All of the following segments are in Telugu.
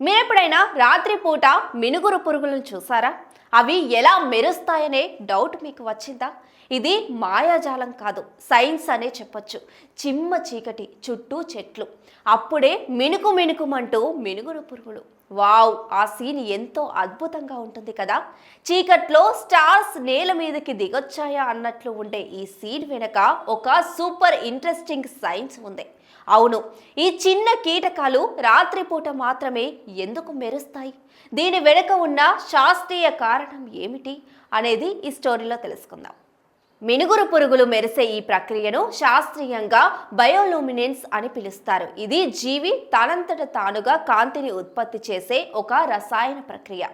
మీరెప్పుడైనా రాత్రిపూట మినుగురు పురుగులను చూసారా? అవి ఎలా మెరుస్తాయనే డౌట్ మీకు వచ్చిందా? ఇది మాయాజాలం కాదు సైన్స్ అనే చెప్పొచ్చు. చిమ్మ చీకటి చుట్టూ చెట్లు. అప్పుడే మినుకు మినుకుమంటూ మినుగురు పురుగులు. వావ్ ఆ సీన్ ఎంతో అద్భుతంగా ఉంటుంది కదా? చీకట్లో స్టార్స్ నేల మీదకి దిగొచ్చాయా అన్నట్లు ఉండే ఈ సీన్ వెనక ఒక సూపర్ ఇంట్రెస్టింగ్ సైన్స్ ఉంది. అవును ఈ చిన్న కీటకాలు రాత్రిపూట మాత్రమే ఎందుకు మెరుస్తాయి? దీని వెనుక ఉన్న శాస్త్రీయ కారణం ఏమిటి అనేది ఈ స్టోరీలో తెలుసుకుందాం. మినుగురు పురుగులు మెరిసే ఈ ప్రక్రియను శాస్త్రీయంగా బయోలూమినెన్స్ అని పిలుస్తారు. ఇది జీవి తనంతట తానుగా కాంతిని ఉత్పత్తి చేసే ఒక రసాయన ప్రక్రియ.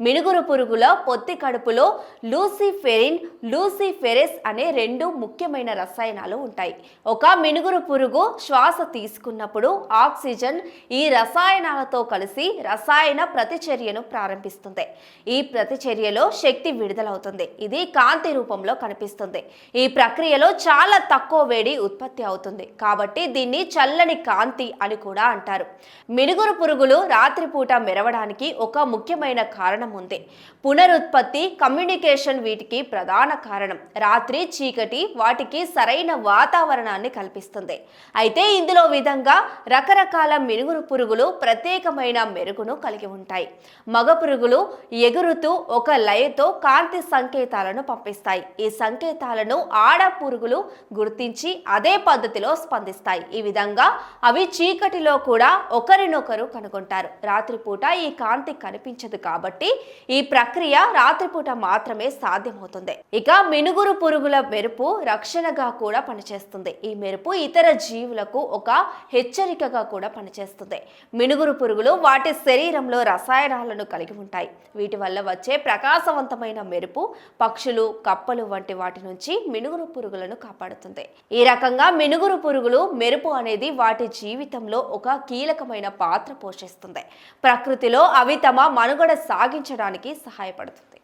మినుగురు పురుగుల పొత్తి కడుపులో లూసిఫెరిన్ లూసిఫెరెస్ అనే రెండు ముఖ్యమైన రసాయనాలు ఉంటాయి. ఒక మినుగురు పురుగు శ్వాస తీసుకున్నప్పుడు ఆక్సిజన్ ఈ రసాయనాలతో కలిసి రసాయన ప్రతిచర్యను ప్రారంభిస్తుంది. ఈ ప్రతిచర్యలో శక్తి విడుదలవుతుంది. ఇది కాంతి రూపంలో కనిపిస్తుంది. ఈ ప్రక్రియలో చాలా తక్కువ వేడి ఉత్పత్తి అవుతుంది. కాబట్టి దీన్ని చల్లని కాంతి అని కూడా అంటారు. మినుగురు పురుగులు రాత్రిపూట మెరవడానికి ఒక ముఖ్యమైన కారణం ఉంది. పునరుత్పత్తి కమ్యూనికేషన్ వీటికి ప్రధాన కారణం. రాత్రి చీకటి వాటికి సరైన వాతావరణాన్ని కల్పిస్తుంది. అయితే ఇందులో విధంగా రకరకాల మినుగురు పురుగులు ప్రత్యేకమైన మెరుగును కలిగి ఉంటాయి. మగ పురుగులు ఎగురుతూ ఒక లయతో కాంతి సంకేతాలను పంపిస్తాయి. ఈ సంకేతాలు ఆడ పురుగులు గుర్తించి అదే పద్ధతిలో స్పందిస్తాయి. ఈ విధంగా అవి చీకటిలో కూడా ఒకరినొకరు కనుగొంటారు. రాత్రిపూట ఈ కాంతి కనిపించదు కాబట్టి ఈ ప్రక్రియ రాత్రిపూట మాత్రమే సాధ్యమవుతుంది. ఇక మినుగురు పురుగుల మెరుపు రక్షణగా కూడా పనిచేస్తుంది. ఈ మెరుపు ఇతర జీవులకు ఒక హెచ్చరికగా కూడా పనిచేస్తుంది. మినుగురు పురుగులు వాటి శరీరంలో రసాయనాలను కలిగి ఉంటాయి. వీటి వల్ల వచ్చే ప్రకాశవంతమైన మెరుపు పక్షులు కప్పలు వంటి వాటి నుంచి మినుగురు పురుగులను కాపాడుతుంది. ఈ రకంగా మినుగురు పురుగులు మెరుపు అనేది వాటి జీవితంలో ఒక కీలకమైన పాత్ర పోషిస్తుంది. ప్రకృతిలో అవి తమ మనుగడ సాగించడానికి సహాయపడుతుంది.